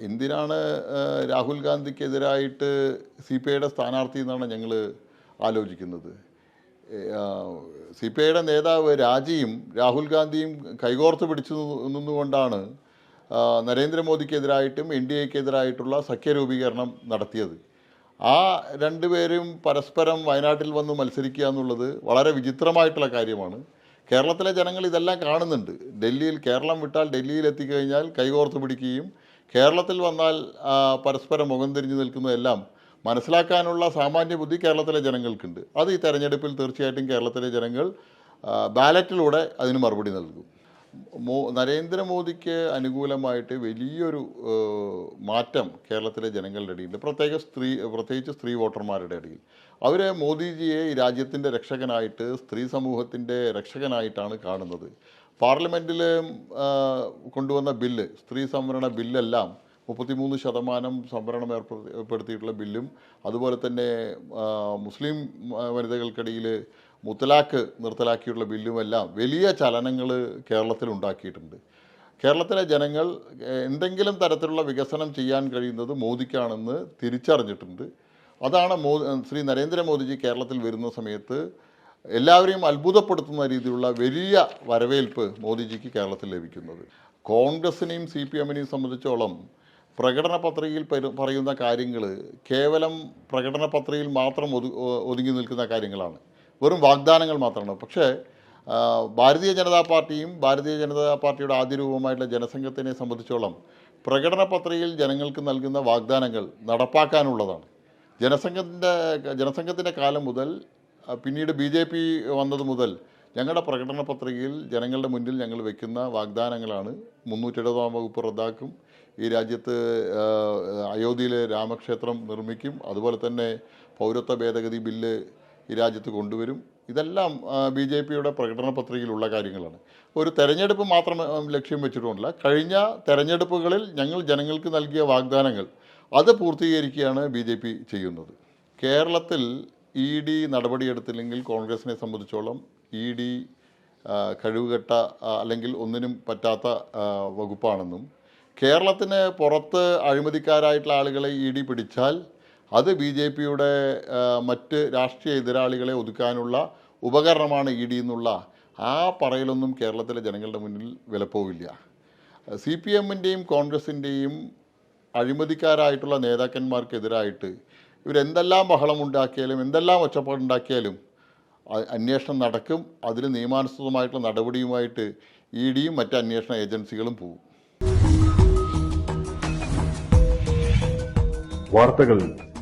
എന്തിനാണ് Rahul ഗാന്ധിക്കെതിരായിട്ട് C P ഐയുടെ സ്ഥാനാർത്ഥി എന്നാണ് ഞങ്ങൾ ആലോചിക്കുന്നത്. സി പി ഐയുടെ നേതാവ് രാജിയും രാഹുൽ ഗാന്ധിയും കൈകോർത്ത് പിടിച്ചു നിന്നു- നിന്നുകൊണ്ടാണ് നരേന്ദ്രമോദിക്കെതിരായിട്ടും എൻ ഡി എക്കെതിരായിട്ടുള്ള സഖ്യരൂപീകരണം നടത്തിയത്. ആ രണ്ടുപേരും പരസ്പരം വയനാട്ടിൽ വന്ന് മത്സരിക്കുക എന്നുള്ളത് വളരെ വിചിത്രമായിട്ടുള്ള കാര്യമാണ്. കേരളത്തിലെ ജനങ്ങൾ ഇതെല്ലാം കാണുന്നുണ്ട്. ഡൽഹിയിൽ കേരളം വിട്ടാൽ ഡൽഹിയിൽ എത്തിക്കഴിഞ്ഞാൽ കൈകോർത്ത് പിടിക്കുകയും കേരളത്തിൽ വന്നാൽ പരസ്പരം മുഖം തിരിഞ്ഞു നിൽക്കുന്നതെല്ലാം മനസ്സിലാക്കാനുള്ള സാമാന്യ ബുദ്ധി കേരളത്തിലെ ജനങ്ങൾക്കുണ്ട്. അത് ഈ തെരഞ്ഞെടുപ്പിൽ തീർച്ചയായിട്ടും കേരളത്തിലെ ജനങ്ങൾ ബാലറ്റിലൂടെ അതിന് മറുപടി നൽകും. മോ നരേന്ദ്രമോദിക്ക് അനുകൂലമായിട്ട് വലിയൊരു മാറ്റം കേരളത്തിലെ ജനങ്ങളുടെ ഇടയിൽ പ്രത്യേക സ്ത്രീ പ്രത്യേകിച്ച് സ്ത്രീ വോട്ടർമാരുടെ ഇടയിൽ. അവർ മോദിജിയെ ഈ രാജ്യത്തിന്റെ രക്ഷകനായിട്ട് സ്ത്രീ സമൂഹത്തിന്റെ രക്ഷകനായിട്ടാണ് കാണുന്നത്. പാർലമെന്റിൽ കൊണ്ടുവന്ന ബില്ല് സ്ത്രീ സംവരണ ബില്ലെല്ലാം മുപ്പത്തിമൂന്ന് ശതമാനം സംവരണം ഏർപ്പെടുത്തിയിട്ടുള്ള ബില്ലും അതുപോലെ തന്നെ മുസ്ലിം വനിതകൾക്കിടയിൽ മുത്തലാഖ് നിർത്തലാക്കിയിട്ടുള്ള ബില്ലുമെല്ലാം വലിയ ചലനങ്ങൾ കേരളത്തിൽ ഉണ്ടാക്കിയിട്ടുണ്ട്. കേരളത്തിലെ ജനങ്ങൾ എന്തെങ്കിലും തരത്തിലുള്ള വികസനം ചെയ്യാൻ കഴിയുന്നത് മോദിക്കാണെന്ന് തിരിച്ചറിഞ്ഞിട്ടുണ്ട്. അതാണ് മോ ശ്രീ നരേന്ദ്രമോദിജി കേരളത്തിൽ വരുന്ന സമയത്ത് എല്ലാവരെയും അത്ഭുതപ്പെടുത്തുന്ന രീതിയിലുള്ള വലിയ വരവേൽപ്പ് മോദിജിക്ക് കേരളത്തിൽ ലഭിക്കുന്നത്. കോൺഗ്രസിനെയും സി പി എമ്മിനെയും സംബന്ധിച്ചോളം പ്രകടന പത്രികയിൽ പറയുന്ന കാര്യങ്ങൾ കേവലം പ്രകടന പത്രികയിൽ മാത്രം ഒതു ഒതുങ്ങി നിൽക്കുന്ന കാര്യങ്ങളാണ്. വെറും വാഗ്ദാനങ്ങൾ മാത്രമാണ്. പക്ഷേ ഭാരതീയ ജനതാ പാർട്ടിയും ഭാരതീയ ജനതാ പാർട്ടിയുടെ ആദ്യ രൂപമായിട്ടുള്ള ജനസംഘത്തിനെ സംബന്ധിച്ചോളം പ്രകടന പത്രികയിൽ ജനങ്ങൾക്ക് നൽകുന്ന വാഗ്ദാനങ്ങൾ നടപ്പാക്കാനുള്ളതാണ്. ജനസംഘത്തിന്റെ ജനസംഘത്തിന്റെ കാലം മുതൽ പിന്നീട് ബി ജെ പി വന്നത് മുതൽ ഞങ്ങളുടെ പ്രകടന പത്രികയിൽ ജനങ്ങളുടെ മുന്നിൽ ഞങ്ങൾ വെക്കുന്ന വാഗ്ദാനങ്ങളാണ്. മുന്നൂറ്റെഴുപതാം വകുപ്പ് റദ്ദാക്കും. ഈ രാജ്യത്ത് അയോധ്യയിലെ രാമക്ഷേത്രം നിർമ്മിക്കും. അതുപോലെ തന്നെ പൗരത്വ ഭേദഗതി ബില്ല് ഈ രാജ്യത്ത് കൊണ്ടുവരും. ഇതെല്ലാം ബി ജെ പിയുടെ പ്രകടന പത്രികയിലുള്ള കാര്യങ്ങളാണ്. ഒരു തെരഞ്ഞെടുപ്പ് മാത്രം ലക്ഷ്യം വെച്ചിട്ടുണ്ടല്ല. കഴിഞ്ഞ തെരഞ്ഞെടുപ്പുകളിൽ ഞങ്ങൾ ജനങ്ങൾക്ക് നൽകിയ വാഗ്ദാനങ്ങൾ അത് പൂർത്തീകരിക്കുകയാണ് ബി ജെ പി ചെയ്യുന്നത്. കേരളത്തിൽ ഇ ഡി നടപടിയെടുത്തില്ലെങ്കിൽ കോൺഗ്രസിനെ സംബന്ധിച്ചോളം ഇ ഡി കഴിവുകെട്ട അല്ലെങ്കിൽ ഒന്നിനും പറ്റാത്ത വകുപ്പാണെന്നും കേരളത്തിന് പുറത്ത് അഴിമതിക്കാരായിട്ടുള്ള ആളുകളെ ഇ ഡി പിടിച്ചാൽ അത് ബി ജെ പിയുടെ മറ്റ് രാഷ്ട്രീയ എതിരാളികളെ ഒതുക്കാനുള്ള ഉപകരണമാണ് ഇ ഡി എന്നുള്ള ആ പറയലൊന്നും കേരളത്തിലെ ജനങ്ങളുടെ മുന്നിൽ വിലപ്പോവില്ല. സി പി എമ്മിന്റെയും കോൺഗ്രസിന്റെയും അഴിമതിക്കാരായിട്ടുള്ള നേതാക്കന്മാർക്കെതിരായിട്ട് ഇവരെന്തെല്ലാം ബഹളമുണ്ടാക്കിയാലും എന്തെല്ലാം ഒച്ചപ്പാടുണ്ടാക്കിയാലും അന്വേഷണം നടക്കും. അതിന് നിയമാനുസൃതമായിട്ടുള്ള നടപടിയുമായിട്ട് ഇ ഡിയും മറ്റ് അന്വേഷണ ഏജൻസികളും പോകും വാർത്തകൾ